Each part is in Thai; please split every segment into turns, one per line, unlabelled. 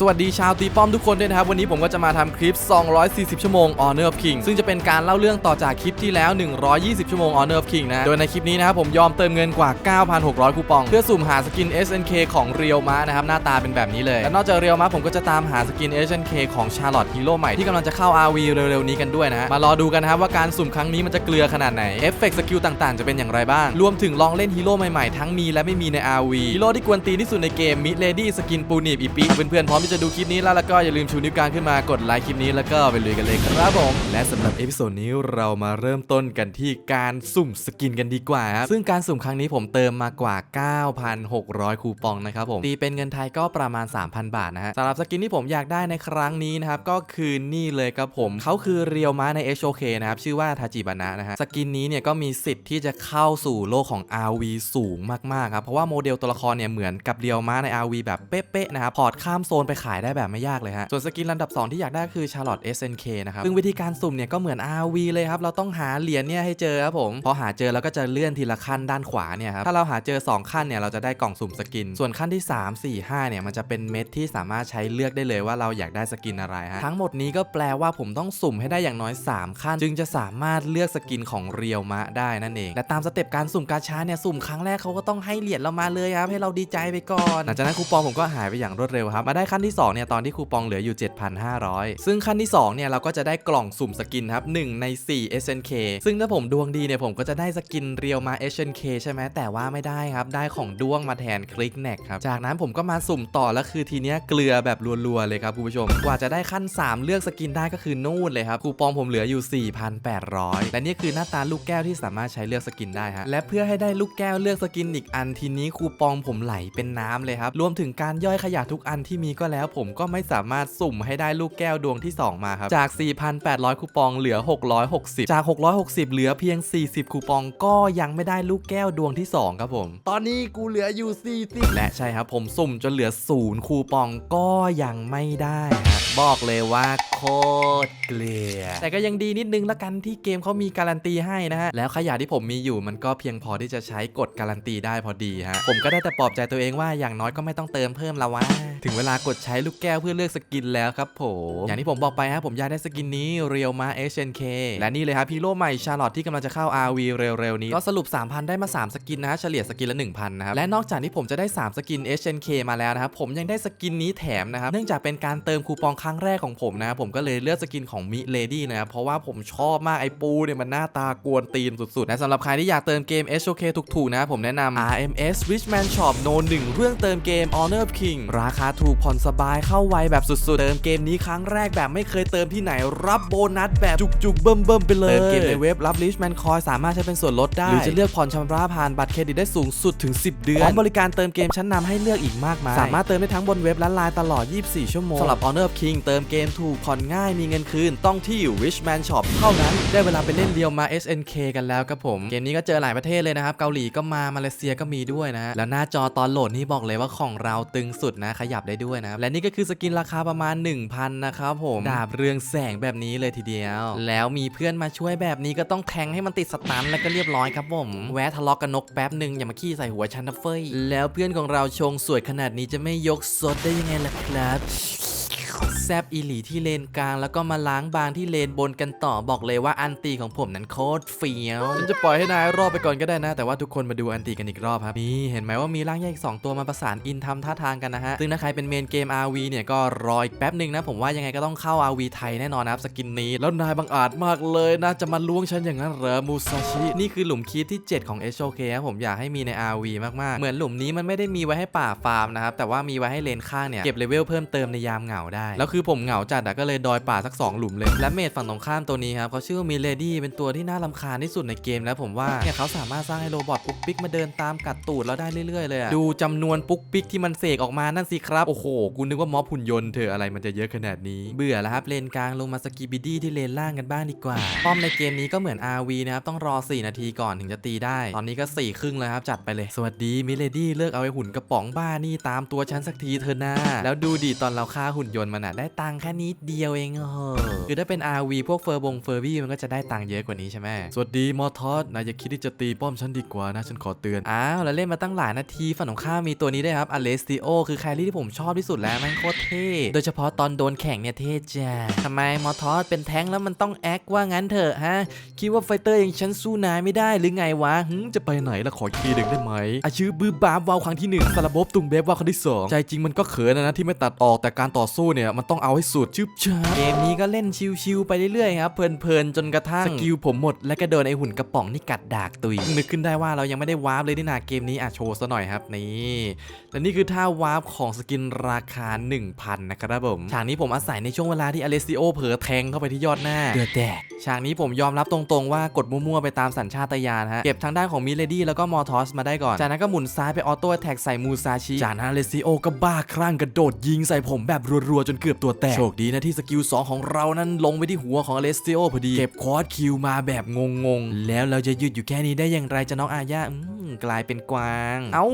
สวัสดีชาวตีป้อมทุกคนด้วยนะครับ วันนี้ผมก็จะมาทำคลิป 240 ชั่วโมง Honor of King ซึ่งจะเป็นการเล่าเรื่องต่อจากคลิปที่แล้ว 120 ชั่วโมง Honor of King นะ โดยในคลิปนี้นะครับผมยอมเติมเงินกว่า 9,600 คูปอง เพื่อสุ่มหาสกิน SNK ของเรียวมะนะครับ หน้าตาเป็นแบบนี้เลย และนอกจากเรียวมะผมก็จะตามหาสกิน SNK ของชาร์ลอตฮีโร่ใหม่ที่กำลังจะเข้า RV เร็วๆนี้กันด้วยนะฮะมารอดูกันนะครับว่าการสุ่มครั้งนี้มันจะเกลือขนาดไหนเอฟเฟกต์สกิลต่างๆจะเป็นอย่างไรบ้าง รวมถึงลองเล่นฮีโร่ใหม่ๆทั้งมีและไม่มีใน RV ฮีโร่ที่กวนตีนที่สุดในเกมมิเลดี้สกินปูนีบอีปีเพื่อนๆพร้อมที่จะดูคลิปนี้แล้วแล้วก็อย่าลืมชูนิ้วกลางขึ้นมากดไลค์คลิปนี้แล้วก็ไปลุยกันเลยครับผม และสำหรับเอพิโซดนี้เรามาเริ่มต้นกันที่การสุ่มสกินกันดีกว่าครับซึ่งการสุ่มครั้งนี้ผมเติมมากว่า 9,600 คูปองนะครับผมตีเป็นเงินไทยก็ประมาณ 3,000 บาทนะฮะสำหรับสกินที่ผมอยากได้ในครั้งนี้นะครับก็คือนี่เลยครับผมเขาคือเรียวม้าใน HOK นะครับชื่อว่าทาจิบานะนะฮะสกินนี้เนี่ยก็มีสิทธิ์ที่จะเข้าสู่โลกของ RV สูงมากๆครับเพราะว่าโมเดลตัวละครเนี่ยเหมือนกับเรียวม้าใน RV แบบเป๊ะๆนะครับพอร์ตข้ามโซนไปขายได้แบบไม่ยากเลยฮะ ส่วนสกินลำดับ 2 ที่อยากได้คือ Charlotte SNK นะครับ ซึ่งวิธีการสุ่มเนี่ยก็เหมือน RV เลยครับ เราต้องหาเหรียญเนี่ยให้เจอครับผม พอหาเจอแล้วก็จะเลื่อนทีละขั้นด้านขวาเนี่ยครับ ถ้าเราหาเจอ 2 ขั้นเนี่ยเราจะได้กล่องสุ่มสกิน ส่วนขั้นที่ 3 4 5เนี่ยมันจะเป็นเม็ดที่สามารถใช้เลือกได้เลยว่าเราอยากได้สกินอะไรฮะ ทั้งหมดนี้ก็แปลว่าผมต้องสุ่มให้ได้อย่างน้อย 3 ขั้น จึงจะสามารถเลือกสกินของเรียวมะได้นั่นเอง และตามสเต็ปการสุ่มกาชาเนี่ยสุ่มครั้งแรกเขาก็ต้องให้เหรียญเรามาเลยครับให้เราดีใจไปก่อนหลังจากนั้นคูปองผมก็หายไปอย่างรวดเร็วครับมาได้ขั้นที่2เนี่ยตอนที่คูปองเหลืออยู่ 7,500 ซึ่งขั้นที่2เนี่ยเราก็จะได้กล่องสุ่มสกินครับ1ใน 4 SNK ซึ่งถ้าผมดวงดีเนี่ยผมก็จะได้สกินเรียวมา SNK ใช่ไหมแต่ว่าไม่ได้ครับ ได้ของด้วงมาแทนคลิกแน็กครับ จากนั้นผมก็มาสุ่มต่อแล้วคือทีเนี้ยเกลือแบบรัวๆเลยครับคุณผู้ชม กว่าจะได้ขั้น 3 เลือกสกินได้ก็คือนู่นเลยครับคูปองผมเหลืออยู่ 4,800 และนี่คือหน้าตาลูกแก้วที่สามารถใช้เลือกสกินได้ฮะและเพื่อให้ได้ลูกแก้วเลือกสกินอีกอันทีนี้คูปองผมไหลเป็นน้ำเลยครับรวมถึงการย่อยขยะทุกอันที่มีก็แล้วผมก็ไม่สามารถสุ่มให้ได้ลูกแก้วดวงที่ 2 มาครับ จาก 4,800 คูปองเหลือ 660 จาก 660 เหลือเพียง 40 คูปองก็ยังไม่ได้ลูกแก้วดวงที่ 2 ครับผม ตอนนี้กูเหลืออยู่ 40 และใช่ครับผมสุ่มจนเหลือ 0 คูปองก็ยังไม่ได้ฮะบอกเลยว่าโคตรเกลียดแต่ก็ยังดีนิดนึงละกันที่เกมเขามีการันตีให้นะฮะ แล้วขยะที่ผมมีอยู่มันก็เพียงพอที่จะใช้กดการันตีได้พอดีฮะ ผมก็ได้แต่ปลอบใจตัวเองว่าอย่างน้อยก็ไม่ต้องเติมเพิ่มละวะ ถึงเวลากดใช้ลูกแก้วเพื่อเลือกสกินแล้วครับผมอย่างที่ผมบอกไปฮะผมอยากได้สกินนี้เรียวมา SNK และนี่เลยครับฮีโร่ใหม่ชาร์ลอตที่กำลังจะเข้า RV เร็วๆนี้ก็สรุป 3,000 ได้มา 3 สกินนะฮะเฉลี่ยสกินละ1,000นะครับและนอกจากที่ผมจะได้ 3 สกิน SNK มาแล้วนะครับผมยังได้สกินนี้แถมนะครับเนื่องจากเป็นการเติมคูปองครั้งแรกของผมนะครับผมก็เลยเลือกสกินของมิเลดี้นะครับเพราะว่าผมชอบมากไอ้ปูเนี่ยมันหน้าตากวนตีนสุดๆและสำหรับใครที่อยากเติมเกม HOK ถูกๆนะผมแนะนำ RMS Richman Shop No 1เรื่องเติมเกม Honor of King ราคาถูกผ่อนสบายเข้าไวแบบสุดๆ เติมเกมนี้ครั้งแรกแบบไม่เคยเติมที่ไหน รับโบนัสแบบจุกๆ เบิ่มๆไปเลย เติมเกมในเว็บรับ Richman Coin สามารถใช้เป็นส่วนลดได้ หรือจะเลือกผ่อนชำระผ่านบัตรเครดิตได้สูงสุดถึง 10 เดือนพร้อมบริการเติมเกมชั้นนำให้เลือกอีกมากมาย สามารถเติมได้ทั้งบนเว็บและไลน์ตลอด 24 ชั่วโมงสำหรับ Honor of King เติมเกมถูกผ่อนง่ายมีเงินคืนต้องที่ Richman Shop เท่านั้น ได้เวลาไปเล่นเรียวมา SNK กันแล้วครับผม เกมนี้ก็เจอหลายประเทศเลยนะครับ เกาหลีก็มา มาเลเซียก็มีด้วยนะ แล้วหน้าจอตอนโหลดนี่บอกเลยว่าของเราตึงสุดนะ ขยับได้ด้วยนะครับและนี่ก็คือสกินราคาประมาณ 1,000 นะครับผมดาบเรืองแสงแบบนี้เลยทีเดียว แล้วมีเพื่อนมาช่วยแบบนี้ก็ต้องแทงให้มันติดสตันแล้วก็เรียบร้อยครับผมแวะทะเลาะกับนกแป๊บหนึ่งอย่ามาขี้ใส่หัวฉันนะเฟ้ยแล้วเพื่อนของเราชงสวยขนาดนี้จะไม่ยกสดได้ยังไงล่ะครับ แซบอีหลีที่เลนกลางแล้วก็มาล้างบางที่เลนบนกันต่อบอกเลยว่าอันตีของผมนั้นโคตรเฟี้ยวฉันจะปล่อยให้นายรอบไปก่อนก็ได้นะ แต่ว่าทุกคนมาดูอันตีกันอีกรอบครับนี่เห็นไหมว่ามีร่างแยกสองตัวมาประสานอินทำท่าทางกันนะฮะซึ่งถ้าใครเป็นเมนเกม RV เนี่ยก็รออีกแป๊บหนึ่งนะผมว่ายังไงก็ต้องเข้า RV ไทยแน่นอนนะครับสกินนี้ แล้วนายบังอาจมากเลยนะจะมาล้วงฉันอย่างนั้นเหรอมูซาชินี่คือหลุมคีดที่ 7 ของ HOK ครับผมอยากให้มีใน RV มากๆเหมือนหลุมนี้มันไม่ได้มีไว้ให้ป่าฟาร์มนะครับแต่ว่ามีไว้ให้เลนข้างเนี่ยเก็บเลเวลเพิ่มเติมในยามเหงาได้ แล้วคือผมเหงาจัดอะก็เลยดอยป่าสัก 2 หลุมเลย และเมดฝั่งตรงข้ามตัวนี้ครับเขาชื่อว่ามิเลดี้เป็นตัวที่น่ารำคาญที่สุดในเกมแล้วผมว่าเนี่ยเขาสามารถสร้างให้โรบอทปุ๊กปิ๊กมาเดินตามกัดตูดเราได้เรื่อยๆเลยอะดูจำนวนปุ๊กปิ๊กที่มันเสกออกมานั่นสิครับโอ้โหกูนึกว่าม็อบหุ่นยนต์เธอะอะไรมันจะเยอะขนาดนี้เบื่อแล้วครับเลนกลางลงมาสกีบิดี้ที่เลนล่างกันบ้างดีกว่าป้อมในเกมนี้ก็เหมือน RV นะครับต้องรอ 4 นาทีก่อนถึงจะตีได้ ตอนนี้ก็4ี่ครึ่งแล้วครับจัดไปเลยสวัสดีมิเลดี้เลิกเอาไอ้หุ่นกระป๋องบ้านี่ตามตัวฉันสักทีเถอะนะแล้วดูดิตอนเราฆ่าหุ่นยนต์มันอะได้ตังค์แค่นิดเดียวเองเหรอคือถ้าเป็น RV พวกเฟอร์บงเฟอร์บี้มันก็จะได้ตังค์เยอะกว่านี้ใช่ไหมสวัสดีมอทอสนายอย่าคิดที่จะตีป้อมฉันดีกว่านะฉันขอเตือนอ้าวแล้วเล่นมาตั้งหลายนาทีฝั่งของข้ามีตัวนี้ด้วยครับอเลสติโอคือแครี่ที่ผมชอบที่สุดแล้วแม่งโคตรเท่โดยเฉพาะตอนโดนแข่งเนี่ยเท่จ้าทำไมมอทอสเป็นแท้งแล้วมันต้องแอคว่างั้นเถอะฮะคิดว่าไฟเตอร์อย่างฉันสู้นายไม่ได้หรือไงวะจะไปไหนละขอคีย์หนึ่งได้ไหมอาชื่อบือบาบวาวครั้งที่หนึ่งสารบบตุงเบบวาวครั้งที่สองใจจริงมันก็เขินนะที่ไม่ตัดออกแต่การต่อสู้เนี่ยมันต้องเอาให้สุดชึบชาเกมนี้ก็เล่นชิวๆไปเรื่อยๆครับเพลินๆจนกระทั่งสกิลผมหมด และก็โดนไอหุ่นกระป๋องนี่กัดดากตุยนึกขึ้นได้ว่าเรายังไม่ได้วาร์ปเลยนี่นาเกมนี้อะโชว์ซะหน่อยครับนี่และนี่คือท่าวาร์ปของสกินราคา 1,000 นะครับผมฉากนี้ผมอาศัยในช่วงเวลาที่อเลซิโอเผลอแทงเข้าไปที่ยอดหน้าเดือดแดกฉากนี้ผมยอมรับตรงๆว่ากดมั่วๆไปตามสัญชาตญาณฮะเก็บทางด้านของมิเลดี้แล้วก็มอร์ทอสมาได้ก่อนจากนั้นก็หมุนซ้ายไปออโต้แท็กใส่มูซาชิจากนั้นอเลซิโอก็บ้าคลั่งกระโดดยิงใส่ผมแบบรัวๆจนเกือบตัวแตก โชคดีนะที่สกิล 2 ของเรานั้นลงไปที่หัวของอเลซิโอพอดี เก็บคอร์สคิวมาแบบงงๆ แล้วเราจะหยุดอยู่แค่นี้ได้อย่างไรจะน้องอาญาอืมกลายเป็นกวาง เอ้า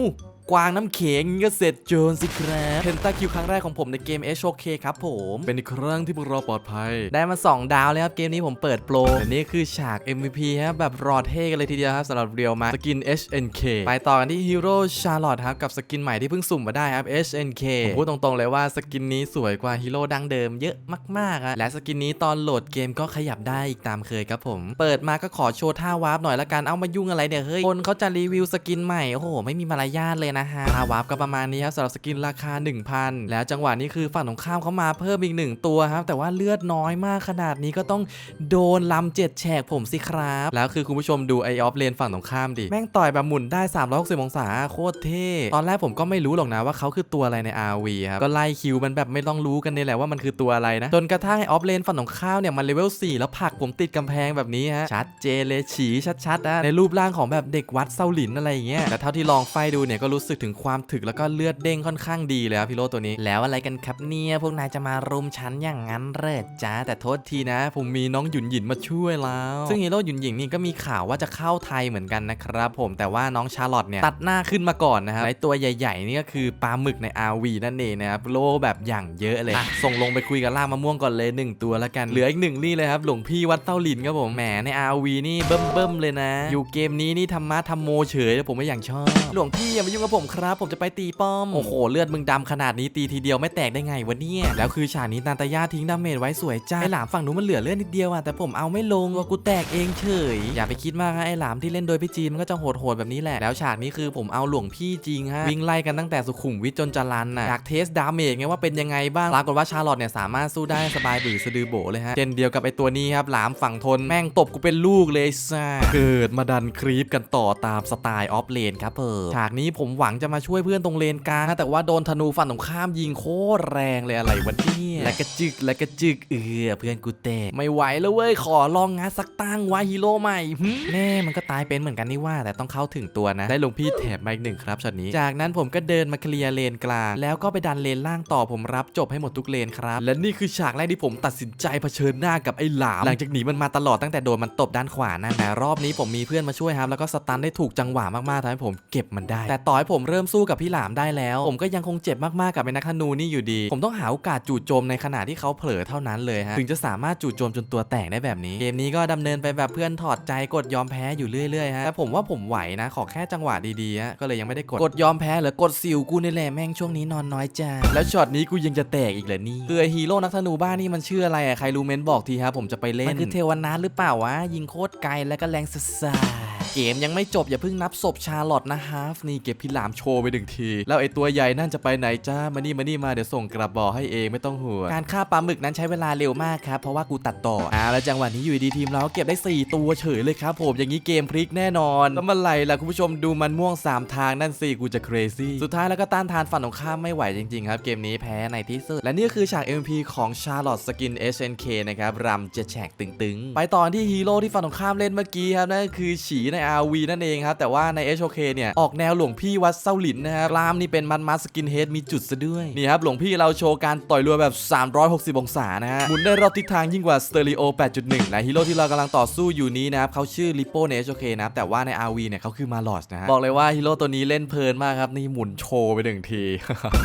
กวางน้ำเข็งก็เสร็จโจรสิครับเพนตาคิวครั้งแรกของผมในเกม h o k ครับผม เป็นอีกครั้งที่พวกเราปลอดภัย ได้มา 2 ดาวแล้วครับ เกมนี้ผมเปิดโปรแต่นี่คือฉาก MVP ครับแบบรอเท่กันเลยทีเดียวครับสำหรับเรียวมาสกิน HNK ไปต่อกันที่ฮีโร่ชาร์ลอตครับกับสกินใหม่ที่เพิ่งสุ่มมาได้ครับ HNK ผมพูดตรงๆเลยว่าสกินนี้สวยกว่าฮีโร่ดังเดิมเยอะมากๆอะและสกินนี้ตอนโหลดเกมก็ขยับได้อีกตามเคยครับผม เปิดมาก็ขอโชว์ท่าวาร์ปหน่อยละกันเอามายุ่งอะไรเนี่ยเฮ้ยคนเขาจะรีวิวสกินใหม่โอ้โหไม่มีมารยาทเลยนะฮะท่าวาร์ปก็ประมาณนี้ครับสำหรับสกินราคา 1,000 แล้วจังหวะนี้คือฝั่งตรงข้ามเขามาเพิ่มอีกหนึ่งตัวครับ แต่ว่าเลือดน้อยมากขนาดนี้ก็ต้องโดนลำเจ็ดแฉกผมสิครับ แล้วคือคุณผู้ชมดูไอออฟเลนฝั่งตรงข้ามดิ แม่งต่อยแบบหมุนได้ 360 องศาโคตรเท่ ตอนแรกผมก็ไม่รู้หรอกนะว่าเขาคือตัวอะไรใน RV ครับ ก็ไล่คิวมันแบบไม่ต้องรู้กันนี่แหละว่ามันคือตัวอะไรนะ จนกระทั่งไอออฟเลนฝั่งตรงข้ามเนี่ยมันเลเวล4แล้วผักผมติดกำแพงแบบนี้ฮะชัดเจนเลยฉีชัดๆนะในรูปร่างของแบบเด็กวัดเซาหลินอะไรอย่างเงี้ยแต่เท่าที่ลองไฟดูเนี่ยก็รู้สึกถึงความถึกแล้วก็เลือดเด้งค่อนข้างดีเลยครับพี่โรตัวนี้ แล้วอะไรกันครับเนี่ยพวกนายจะมารุมฉันอย่างนั้นเหรอจ้าแต่โทษทีนะ ผมมีน้องหยุนหยินมาช่วยแล้ว ซึ่งฮีโร่หยุนหยินนี่ก็มีข่าวว่าจะเข้าไทยเหมือนกันนะครับผมแต่ว่าน้องชาร์ลอตเนี่ยตัดหน้าขึ้นมาก่อนนะครับไอตัวใหญ่ๆนี่ก็คือปลาหมึกใน RV นั่นเองนะครับโลแบบอย่างเยอะเลยอะส่งลงไปคุยกับล่างมะม่วงก่อนเลยหนึ่งตัวแล้วกันเหลืออีกหนึ่งลี่เลยครับหลวงพี่วัดเต้าหลินครับผมแหมใน RV นี่เบิ่มๆเลยนะ อยู่เกมนี้นี่ธรรมะธรรมโมเฉยผมไม่อย่างชอบหลวงพี่อย่ามายุ่งกับผมครับผมจะไปตีป้อม โอ้โห เลือดมึงดำขนาดนี้ตีทีเดียวไม่แตกได้ไงวะเนี่ยแล้วคือฉากนี้นันตายาทิ้งดาเมจไว้สวยจ้าไอหลามฝั่งนู้นมันเหลือเลือดนิดเดียวอะแต่ผมเอาไม่ลงว่ากูแตกเองเฉย อย่าไปคิดมากนะไอหลามที่เล่นโดยพี่จีนมันก็จะโหดๆแบบนี้แหละแล้วฉากนี้คือผมเอาหลวงพี่จริงฮะวิ่งไล่กันตั้งแต่สุขุมวิทจนจรันน่ะอยากเทสดาเมจไงว่าเป็นยังไงบ้างปรากฏว่าชาร์ลอตเนี่ยสามารถสู้ได้สบายบือสะดือโบเลยฮะเช่นเดียวกับไอตัวนี้ครับหลามฝั่งทนแม่งตบกูเป็นลูกเลยซ่าเกิดมาดันครีปกันต่อตามสไตล์ออฟเลนครับเออฉากนี้ผมหวังจะมาช่วยเพื่อนตรงเลนกลางนะแต่ว่าโดนธนูฝั่งตรงข้ามยิงโคตรแรงเลยอะไรวะเนี่ยและกระจึกและกระจึกเออเพื่อนกูแตกไม่ไหวแล้วเว้ยขอลองงัดสักตั้งไว้ฮีโร่ใหม่หึแน่มันก็ตายเป็นเหมือนกันนี่ว่า แต่ต้องเข้าถึงตัวนะ ได้หลวงพี่แถบมาอีกหนึ่งครับช็อตนี้ จากนั้นผมก็เดินมาเคลียร์เลนกลาง แล้วก็ไปดันเลนล่างต่อผมรับจบให้หมดทุกเลนครับ และนี่คือฉากแรกที่ผมตัดสินใจเผชิญหน้ากับไอ้หลาม หลังจากหนีมันมาตลอดตั้งแต่โดนมันตบด้านขวานั่นแต่รอบนี้ผมมีเพื่อนมาช่วยครับแล้วก็สตันได้ถูกจังหวะมากๆทำให้ผมเก็บมันได้ แต่ต่อให้ผมเริ่มสู้กับพี่หลามได้แล้ว ผมก็ยังคงเจ็บมากๆกับไอ้นักธนูนี่อยู่ดี ผมต้องหาโอกาสจู่โจมในขณะที่เขาเผลอเท่านั้นเลยฮะถึงจะสามารถจู่โจมจนตัวแตกได้แบบนี้ เกมนี้ก็ดำเนินไปแบบเพื่อนถอดใจกดยอมแพ้อยู่เรื่อยๆฮะแต่ผมว่าผมไหวนะขอแค่จังหวะดีๆฮะก็เลยยังไม่ได้กดกดยอมแพ้หรือกดสิวกูนี่แหละแม่งช่วงนี้นอนน้อยจ้าแล้วช็อตนี้กูยังจะแตกอีกเหรอนี่คือไอ้ฮีโร่นักธนูบ้านนี่มันชื่ออะไรอะใครรู้เมนบอกทีครับผมจะไปเล่นมันคือเทวนาหรือเปล่าวะยิงโคตรไกลแล้วก็แรงสัสเกมยังไม่จบอย่าเพิ่งนับศพชาลอตนะฮาฟนี่เก็บพี่หลามโชว์ไปหนึ่งที แล้วไอตัวใหญ่นั่นจะไปไหนจ้ามานี่มานี่มาเดี๋ยวส่งกระบอกให้เองไม่ต้องห่วงการฆ่าปลาหมึกนั้นใช้เวลาเร็วมากครับเพราะว่ากูตัดต่ออ่าแล้วจังหวะนี้อยู่ดีทีมเราเก็บได้ 4 ตัวเฉยเลยครับผมอย่างนี้เกมพลิกแน่นอนแล้วมื่อไหร่ล่ะคุณผู้ชมดูมันม่วง 3 ทางนั่นสิกูจะ crazy สุดท้ายแล้วก็ต้านทานฝั่งของข้ามไม่ไหวจริงๆครับเกมนี้แพ้ในที่สุดและนี่คือฉาก MP ของ Charlotte Skin SNK นะครับรำจะแฉกตึงๆ ไปต่อที่ฮีโร่ที่ฝั่งของข้ามเล่นเมื่อกี้ครับนั่นคือฉีใน RV นั่นเองครับแต่ว่าใน HOK เนี่ยออกแนวหลวงพี่วัดเซาหลินนะครับกล้ามนี่เป็นมัดมัดสกินเฮดมีจุดซะด้วย นี่ครับหลวงพี่เราโชว์การต่อยรัวแบบ 360 องศานะฮะหมุนได้รอบทิศทางยิ่งกว่าสเตอริโอ 8.1และฮีโร่ที่เรากำลังต่อสู้อยู่นี้นะครับเขาชื่อลิโป้ใน HOK นะครับแต่ว่าใน RV เนี่ยเขาคือมาลอสนะฮะบอกเลยว่าฮีโร่ตัวนี้เล่นเพลินมากครับนี่หมุนโชว์ไปหนึ่งที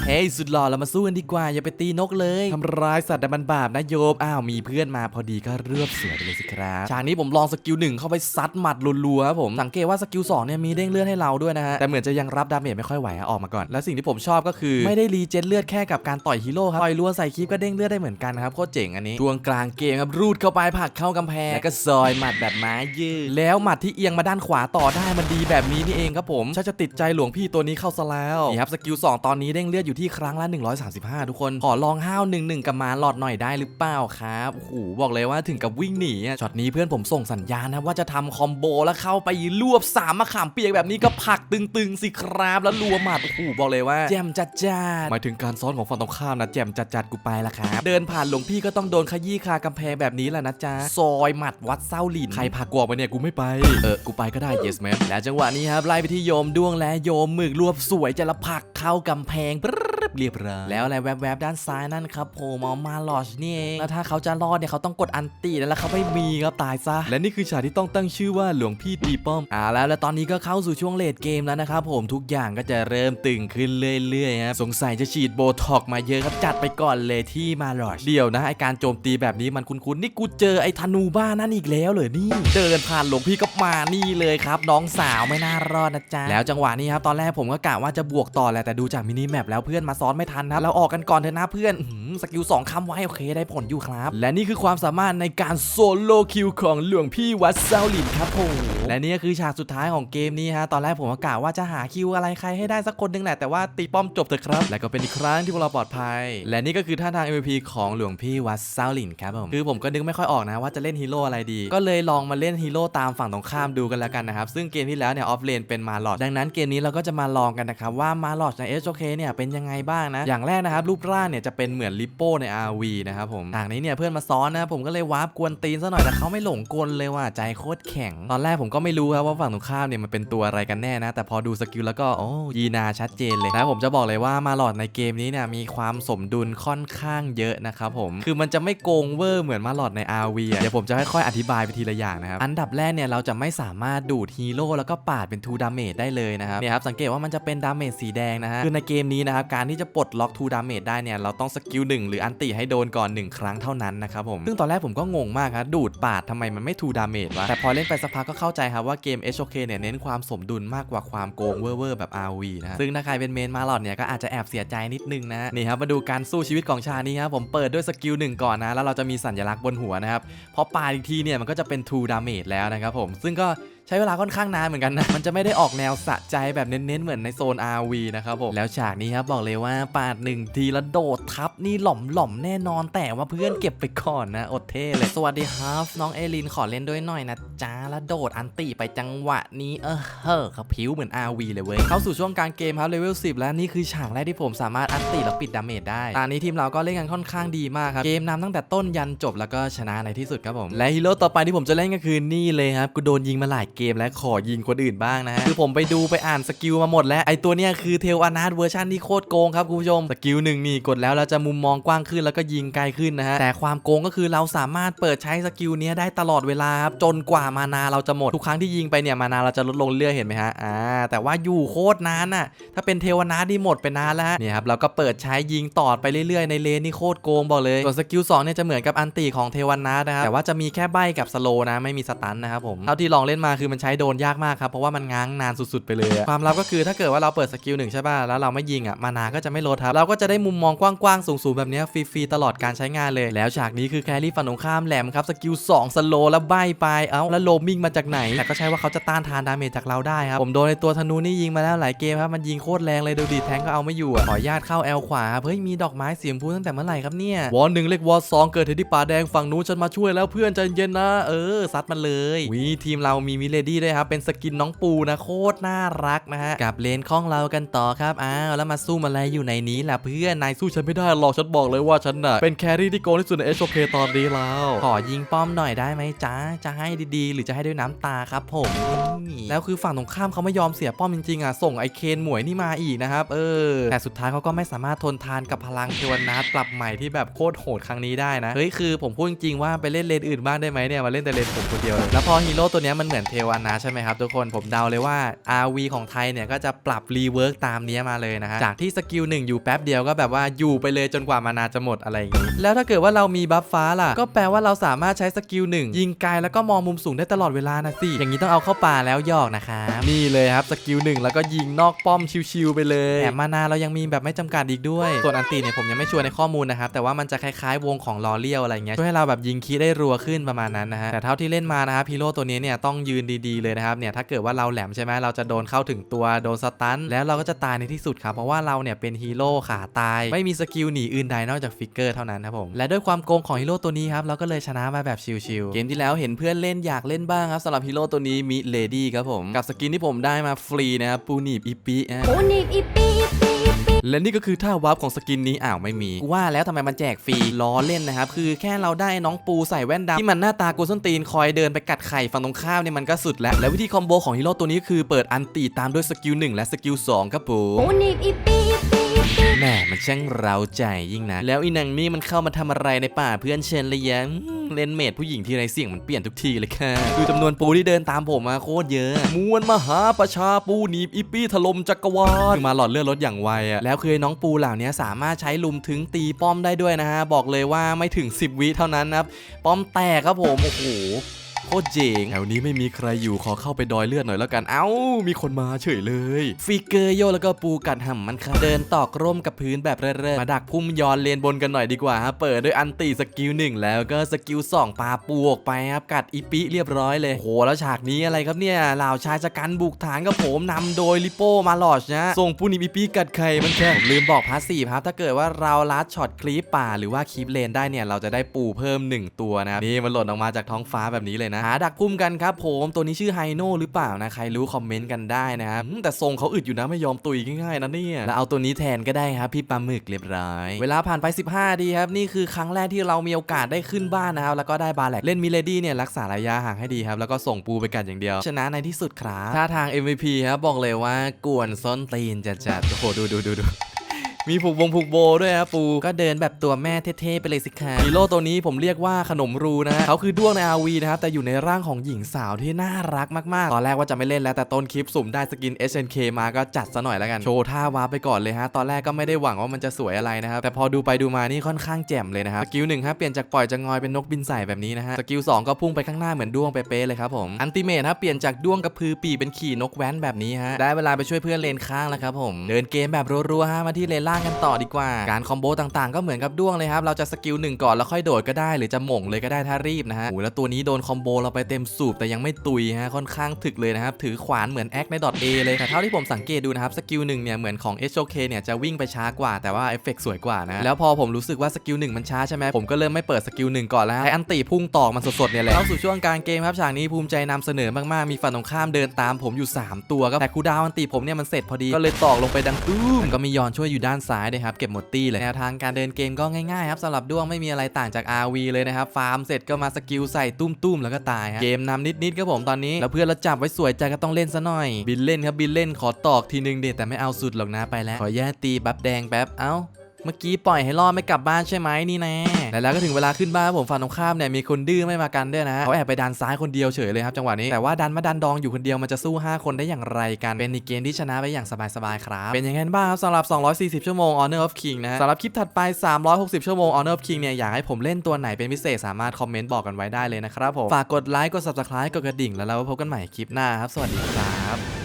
เฮ้ยสุดหล่อเรามาสู้กันดีกว่าอย่าไปตีนกเลยทำร้ายสัตว์แต่มันบาปนะโยมอ้าวมีเพื่อนมาพอดีก็เลือบเสือไปเลยสิครับฉากนี้ผมลองสกิลหนึ่งเข้าไปซัดหมัดรัวๆครับผมสังเกตว่าสกิลสองเนี่ยมีเด้งเลือดให้เราด้วยนะฮะแต่เหมือนจะยังรับดาเมจไม่ค่อยไหวอะออกมาก่อน และสิ่งที่ผมชอบก็คือไม่ได้รีเจนเลือดแค่กับการต่อยฮีโร่ครับต่อยรัวใส่คลิปก็เด้งเลือดได้เหมือนกันนะครับโคตรเจ๋งอันนี้ช่วงกลางเกมครับรูดเข้าไปผลักเข้ากำแพงแล้วก็ซอยหมัดแบบไม้ยืดแล้วหมัดที่เอียงมาด้านขวาต่อได้มันดีแบบนี้นี่เองครับผมชักจะติดใจหลวงพี่ตัวนี้เข้าซะแล้วนี่ครับสกิล2ตอนนี้เด้งเลือดอยู่ที่ครั้งละ 135 ทุกคนขอลองห้าว1 1กับมาหลอดหน่อยได้หรือเปล่าครับโอ้โหบอกเลยว่าถึงกับวิ่งหนีอะช็อตนี้เพื่อนผมส่งสัญญาณนะว่าจะทำคอมโบแล้วเข้าไปรวบสามมะขามเปียกแบบนี้ก็ผลักตึงๆสิครับแล้วรัวหมัดโอ้โหบอกเลยว่าแจมจัดจัดหมายถึงการซ้อนของฝั่งตรงข้ามนะแจมจัดจัดกูไปละครับเดินผ่านหลวงพี่ก็ต้องโดนขยี้คากำแพงแบบนี้แหละนะจ๊ะซอยหมัดวัดเศร้าหลินใครพากวไปเนี่ยกูไม่ไปเออกูไปก็ได้ yes man และจังหวะนี้ครับไล่ไปที่โยมด้วงและโยมหมึกรวบสวยจะละผลักเข้ากำแพงปรึ๊บ เรียบร้อยแล้วอะไรแวบๆด้านซ้ายนั่นครับโผล่มามาลอชนี่เองแล้วถ้าเขาจะรอดเนี่ยเขาต้องกดอันตีแล้วเขาไม่มีครับตายซะและนี่คือฉากที่ต้องตั้งชื่อว่าหลวงพี่ตีป้อมอ่าแล้วแล้วตอนนี้ก็เข้าสู่ช่วงเลดเกมแล้วนะครับผมทุกอย่างก็จะเริ่มตึงขึ้นเรื่อยๆครับสงสัยจะฉีดโบท็อกมาเยอะครับจัดไปก่อนเลยที่มาลอชเดี๋ยวนะไอการโจมตีแบบนี้มันคุ้นๆนี่กูเจอไอธนูบ้านั่นอีกแล้วเหรอนี่เดินผ่านหลวงพี่ก็มานี่เลยครับน้องสาวไม่น่ารอดนะจ๊ะแล้วจังหวะนี้ครับตอนแรกผมก็กะว่าจะบวกต่อแหละแต่ดูจากมินิแมปแล้วเพื่อนมาซ้อนไม่ทันครับเราออกกันก่อนเถอะนะเพื่อนสกิลสองคำไว้โอเคได้ผลอยู่ครับ และนี่คือความสามารถในการโซโลคิวของหลวงพี่วัดเซาหลินครับผมและนี่ก็คือฉากสุดท้ายของเกมนี้ฮะตอนแรกผมก็กะว่าจะหาคิวอะไรใครให้ได้สักคนหนึงแหละแต่ว่าตีป้อมจบเถอะครับ และก็เป็นอีกครั้งที่พวกเราปลอดภัย และนี่ก็คือท่าทาง MVP ของหลวงพี่วัดเซาหลินครับผมคือผมก็นึกไม่ค่อยออกนะว่าจะเล่นฮีโร่อะไรดี ก็เลยลองมาเล่นฮีโร่ตามฝั่งตรงข้ามดูกันแล้วกันนะครับซึ่งเกมที่แล้วเนี่ยออฟเลนเป็นมาลอดดังนั้นเกมนี้เราก็จะมาลองกันนะครับว่ามาลอดใน SOK เนี่ยเป็นยังไงบ้างนะ อย่างแรกนะครับรูปร่างเนี่ยจะเป็นเหมือนลิปโป้ใน RV นะครับผมทางนี้เนี่ยเพื่อนมาซ้อนนะผมก็เลยวาร์ปกวนตีนซะหน่อยแต่เขาไม่หลงกลเลยว่ะใจโคตรแข็ง ตอนแรกผมก็ไม่รู้ครับว่าฝั่งตรงข้ามเนี่ยมันเป็นตัวอะไรกันแน่นะ แต่พอดูสกิลแล้วก็โอ้ยีนาชัดเจนเลยแล้วผมจะบอกเลยว่ามาหลอดในเกมนี้เนี่ยมีความสมดุลค่อนข้างเยอะนะครับผมคือมันจะไม่โกงเวอร์เหมือนมาหลอดใน RV อะเดี๋ยวผมจะค่อยๆอธิบายไปทีละอย่างนะครับอันดับแรกเนี่ยเราจะไม่สามารถดูดฮีโร่แล้วก็ปาดเป็นทูดาเมจได้เลยนะครับเนี่ยครับสังเกตว่ามันจะเป็นดาเมจสีแดงนะฮะคือในเกมนี้นะครับการที่จะปลดล็อกทูดาเมจได้เนี่ยเราต้องสกิลหนึ่งหรืออันติให้โดนก่อนหนึ่งครั้งเท่านั้นนะครับผมซึ่งตอนแรกผมก็งงมากครับดูดปาดทำไมมันไม่ทูดาเมจวะแต่พอเล่นไปสักพักก็เข้าใจครับว่าเกม HOK เนี่ยเน้นความสมดุลมากกว่าความโกงเว่อร์แบบ RV นะฮะซึ่งถ้าใครเป็นเมนมาหลอดเนี่ยก็อาจจะแอบเสียใจนิดนึงนะนี่ครับมาดูการสู้ชีวิตของชานี้ครับผมเปิดด้วยสกิลหนึ่งก่อนนะแล้วเราจะมีสัญลักษณ์บนหัวนะครับพอปาดอีกทีเนี่ยมันก็จะเป็นทูดาเมจแล้วนะครับผมซึ่งก็ ใช้เวลาค่อนข้างนานเหมือนกันนะ มันจะไม่ได้ออกแนวสะใจแบบเน้นๆ เหมือนในโซน RV นะครับผม แล้วฉากนี้ครับบอกเลยว่าปาดหนึ่งทีแล้วโดดทับนี่หล่อมหล่อมๆแน่นอนแต่ว่าเพื่อนเก็บไปก่อนนะ อดเท่เลย สวัสดีครับน้องเอลินขอเล่นด้วยหน่อยนะจ้าแล้วโดดอันติไปจังหวะนี้เออเฮ้อเขาผิวเหมือน RV เลยเว้ยเข้าสู่ช่วงกลางเกมครับเลเวล10 แล้วนี่คือฉากแรกที่ผมสามารถอันติแล้วปิดดาเมจได้ตอนนี้ทีมเราก็เล่นกันค่อนข้างดีมากครับเกมนำตั้งแต่ต้นยันจบแล้วก็ชนะในที่สุดครับผมและฮีโร่ต่อไปที่ผมจะเล่นก็คือนี่เลยครับกูโดนยิงมาหลายเกมและขอยิงคนอื่นบ้างนะฮะคือผมไปดูไปอ่านสกิลมาหมดแล้วไอตัวเนี้ยคือเทลอนาร์เวอร์ชันที่โคตรโกงครับคุณผู้ชมสกิลหนึ่งนี่กดแล้วเราจะมุมมองกว้างขึ้นแล้วก็ยิงไกลขึ้นนะฮะแต่ความโกงก็คือเราสามารถเปิดใช้สกิลเนี้ยได้ตลอดเวลาครับจนกว่ามานาเราจะหมดทุกครั้งที่ยิงไปเนี่ยมานาเราจะลดลงเรื่อยเห็นไหมฮะอ่าแต่ว่าอยู่โคตรนานน่ะถ้าเป็นเทวนาที่หมดไปนานแล้วเนี่ยครับเราก็เปิดใช้ยิงต่อไปเรื่อยๆในเลนนี่โคตรโกงบอกเลยส่วนสกิล2เนี่ยจะเหมือนกับอันติของเทวนานะครับแต่ว่าจะมีแค่ใบกับสโลนะไม่มีสตันนะครับผมเท่าที่ลองเล่นมาคือมันใช้โดนยากมากครับ เพราะว่ามันง้างนานสุด ๆ ไปเลยความลับก็คือถ้าเกิดว่าเราเปิดสกิลหนึ่งใช่ป่ะแล้วเราไม่ยิงอะมานาก็จะไม่ลดครับเราก็จะได้มุมมองกว้างๆสูงๆแบบนี้ฟรีๆตลอดการใช้งานเลยแล้วฉากนี้คือแครี่ฝั่งตรงข้ามแหลมครับสกิล2สโลแล้วใบไปเอ้าแล้วโลมิงมาจากไหน แต่ก็ใช่ว่าเขาจะต้านทานดาเมจจากเราได้ครับผมโดนในตัวธนูนี่ยิงมาแล้วหลายเกมครับมันยิงโคตรแรงเลยดูดิแทงก็เอาไม่อยู่ขออนุญาตเข้าแอลขวาเฮ้ยมีดอกไม้สีชมพูตั้งแต่เมื่อไหร่ครับเนี่ยวอลหนึ่งเล็กวอลสองเกิดเหตุที่ป่าแดงฝั่งนู้นฉันมาช่วยแล้วเพื่อนใจเย็นนะ เออซัดมันเลยวีทีมเรามีมิเลเลดี้ด้วยครับ เป็นสกินน้องปูนะโคตรน่ารักนะฮะ กับเลนข้องเรากันต่อครับ อ้าวแล้วมาสู้มาอะไรอยู่ในนี้ล่ะเพื่อน นายสู้ฉันไม่ได้หรอกฉันบอกเลยว่าฉันน่ะเป็นแครี่ที่โกงที่สุดใน HOK ตอนนี้แล้ว ขอยิงป้อมหน่อยได้ไหมจ๊ะจะให้ดีๆ หรือจะให้ด้วยน้ำตาครับผมแล้วคือฝั่งตรงข้ามเขาไม่ยอมเสียป้อมจริงๆอะส่งไอเคนหมวยนี่มาอีกนะครับเออแต่สุดท้ายเขาก็ไม่สามารถทนทานกับพลังเทวนาถปรับใหม่ที่แบบโคตรโหดครั้งนี้ได้นะเฮ้ยคือผมพูดจริงๆว่าไปเล่นเลนอื่นบ้างได้ไหมเนี่ยมาเล่นแต่เลนผมคนเดียวแล้วพอฮีโร่ตัวนี้มันเหมือนเทวนาถใช่ไหมครับทุกคนผมเดาเลยว่า RV ของไทยเนี่ยก็จะปรับรีเวิร์กตามนี้มาเลยนะฮะจากที่สกิลหนึ่งอยู่แป๊บเดียวก็แบบว่าอยู่ไปเลยจนกว่ามานาจะหมดอะไรอย่างงี้แล้วถ้าเกิดว่าเรามีบัฟฟ้าล่ะ ก็แปลว่าเราสามารถใช้สกิลหนึ่งยิงไกลแล้วก็มองมุมสูงได้ตลอดเวลานะสิอย่างนี้ต้องเอาเข้าป่าแล้วยอกนะครับนี่เลยครับสกิลหนึ่งแล้วก็ยิงนอกป้อมชิวๆไปเลยแถมมานาเรายังมีแบบไม่จำกัดอีกด้วย ส่วนอันตีเนี่ยผมยังไม่ชัวร์ในข้อมูลนะครับแต่ว่ามันจะคล้ายๆ วงของลอเลียวอะไรเงี้ยช่วยให้เราแบบยิงคีได้รัวขึ้นประมาณนั้นนะฮะแต่เท่าที่เล่นมานะครับพีโร่ตัวนี้เนี่ยต้องยืนดีๆเลยนะครับเนี่ยถ้าเกิดว่าเราแหลมใช่ไหมเราจะโดนเข้าถึงตัวโดนสตันแล้วเราก็จะตายในที่สุดครับเพราะว่าเราเนี่ยเป็นฮีโร่ขาตาย ไม่มีสกิลหนีอื่นใดนอกจากฟิกเกอร์เท่านั้นครับผมและด้วยความโกงของฮีโร่ตัวนี้ครับเราก็เลยชนะมาแบบชิลๆเกมที่แล้วเห็นเพื่อนเล่นอยากเล่นบ้างครับสำหรับฮีโร่ตัวนี้มีเลดี้ครับผมกับสกินที่ผมได้มาฟรีนะครับปูนีบอีปีอะ
ปูนิบอีปีอีปีอีปี
และนี่ก็คือท่าวาร์ปของสกินนี้อ้าวไม่มี ว่าแล้วทำไมมันแจกฟรีล้อเล่นนะครับ คือแค่เราได้น้องปูใส่แว่นดำที่มันหน้าตากวนส้นตีนคอยเดินไปกัดไข่ฝั่งตรงข้ามเนี่ยมันก็สุดแล้วและวิธีคอมโบของฮีโร่ตัวนี้คือเปิดอันตีตามด้วยสกิล1และสกิล2ครับผม แหม่มันช่างเร้าใจยิ่งนะ แล้วอีนางนี่มันเข้ามาทำอะไรในป่าเพื่อนเชนเลยยังเล่นเมดผู้หญิงที่ไรเสียงมันเปลี่ยนทุกทีเลยค่ะดูจำนวนปูที่เดินตามผมมาโคตรเยอะมวลมหาประชาปูหนีบอีปี้ถล่มจักรวาลมาหลอดเลือดลดอย่างไวอะแล้วคือน้องปูเหล่านี้สามารถใช้ลุมถึงตีป้อมได้ด้วยนะฮะบอกเลยว่าไม่ถึง 10 วิเท่านั้นนะครับป้อมแตกครับผมโอ้โห โคตรเจ๋งแถวนี้ไม่มีใครอยู่ขอเข้าไปดอยเลือดหน่อยแล้วกัน เอ้า มีคนมาเฉยเลย ฟิกเกอร์โยแล้วก็ปูกัดห่ำมันค่ะเดินตอกร่มกับพื้นแบบเร่อๆมาดักพุ่มยอนเลนบนกันหน่อยดีกว่าฮะเปิดด้วยอันตีสกิลหนึ่งแล้วก็สกิลสองปาปูออกไปครับกัดอีปิเรียบร้อยเลยโหแล้วฉากนี้อะไรครับเนี่ยเหล่าชายชะกันบุกฐานกับผมนำโดยลิโป้มาหลอชนะส่งปูนิบอีปิกัดไข่มันแค่ผมลืมบอกพาสีครับถ้าเกิดว่าเราลัดช็อตคลีปป่าหรือว่าคลีปเลนได้เนี่ยเราจะได้ปูเพิ่มหนึ่งตัวนะครับนี่มันหล่นออกมาจากท้องฟ้าแบบนี้เลยนะหาดักพุ่มกันครับผมตัวนี้ชื่อไฮโน่หรือเปล่านะใครรู้คอมเมนต์กันได้นะครับแต่ทรงเขาอึดอยู่นะไม่ยอมตุยง่ายๆนะเนี่ยแล้วเอาตัวนี้แทนก็ได้ครับพี่ปลาหมึกเรียบร้อยเวลาผ่านไป 15 ดีครับนี่คือครั้งแรกที่เรามีโอกาสได้ขึ้นบ้านนะครับแล้วก็ได้บาแลกเล่นมิเลดี้เนี่ยรักษาระยะห่างให้ดีครับแล้วก็ส่งปูไปกันอย่างเดียว ชนะในที่สุดครับท่าทาง MVP ครับบอกเลยว่ากวนส้นตีนจัดๆโอ้โหดูดูดูดู มีผูกวงผูกโบด้วยครับปูก็เดินแบบตัวแม่เท่ๆไปเลยสิคะฮีโร่ตัวนี้ผมเรียกว่าขนมรูนะเขาคือด้วงใน RV นะครับแต่อยู่ในร่างของหญิงสาวที่น่ารักมากๆ ตอนแรกว่าจะไม่เล่นแล้วแต่ต้นคลิปสุ่มได้สกิน SNK มาก็จัดซะหน่อยแล้วกันโชว์ท่าวาร์ปไปก่อนเลยฮะตอนแรกก็ไม่ได้หวังว่ามันจะสวยอะไรนะครับแต่พอดูไปดูมานี่ค่อนข้างแจ่มเลยนะครับสกิลหนึ่งฮะเปลี่ยนจากปล่อยจะงอยเป็นนกบินใส่แบบนี้นะฮะสกิลสองก็พุ่งไปข้างหน้าเหมือนด้วงเป๊ะๆเลยครับผมอันติเมทฮะเปลี่ยนจากด้วงกระพือปีกเป็นขี่นกแว้นแบบนี้ฮะได้เวลาไปช่วยเพื่อนเลนข้างแล้วครับผมเดินเกมแบบรัวๆฮะมาที่เลนล่างกันต่อดีกว่า การคอมโบต่างๆ ก็เหมือนกับด้วงเลยครับ เราจะสกิลหนึ่งก่อนแล้วค่อยโดดก็ได้ หรือจะหม่งเลยก็ได้ถ้ารีบนะฮะโอ้แล้วตัวนี้โดนคอมโบเราไปเต็มสูบแต่ยังไม่ตุยฮะค่อนข้างถึกเลยนะครับถือขวานเหมือนแอคในดอทเอเลยแต่เท่าที่ผมสังเกตดูนะครับสกิลหนึ่งเนี่ยเหมือนของ HOK เนี่ยจะวิ่งไปช้ากว่าแต่ว่าเอฟเฟกต์สวยกว่านะแล้วพอผมรู้สึกว่าสกิลหนึ่งมันช้าใช่ไหมผมก็เริ่มไม่เปิดสกิลหนึ่งก่อนแล้วให้อันตีพุ่งตอกมันสดๆเนี่ยแหละเข้าสู่ช่วงการเกมครับฉากนี้ภูมิใจนำเสนอมากๆมีฝั่งตรงข้ามเดินตามผมอยู่ 3 ตัวครับแต่คูดาวอันตีผมเนี่ยมันเสร็จพอดีก็เลยตอกลงไปดังตู้มก็มียอนช่วยอยู่ด้านซ้ายด้วยครับเก็บหมดตี้เลยแนวทางการเดินเกมก็ง่ายๆครับสำหรับด้วงไม่มีอะไรต่างจาก RV เลยนะครับฟาร์มเสร็จก็มาสกิลใส่ตุ้มๆแล้วก็ตายฮะเกมนำนิดๆครับผมตอนนี้แล้วเพื่อนเราจับไว้สวยใจก็ต้องเล่นซะหน่อย บินเล่นครับบินเล่นขอตอกทีนึงเด็ดแต่ไม่เอาสุดหรอกนะไปแล้วขอแย่ตีบัฟแดงแป๊บเอ้า เมื่อกี้ปล่อยให้รอดไม่กลับบ้านใช่ไหมนี่แน่และแล้วก็ถึงเวลาขึ้นบ้านผมฝั่งตรงข้ามเนี่ยมีคนดื้อไม่มากันด้วยนะเขาแอบไปดันซ้ายคนเดียวเฉยเลยครับจังหวะนี้แต่ว่าดันมาดันดองอยู่คนเดียวมันจะสู้ 5 คนได้อย่างไรกันเป็นอีกเกมที่ชนะไปอย่างสบายๆครับเป็นยังไงบ้างครับสำหรับ 240 ชั่วโมง Honor of King นะสำหรับคลิปถัดไป 360 ชั่วโมง Honor of King เนี่ยอยากให้ผมเล่นตัวไหนเป็นพิเศษสามารถคอมเมนต์บอกกันไว้ได้เลยนะครับผมฝากกดไลค์กด subscribe กดกระดิ่งแล้วเราพบกันใหม่คลิปหน้าครับสวัสดีครับ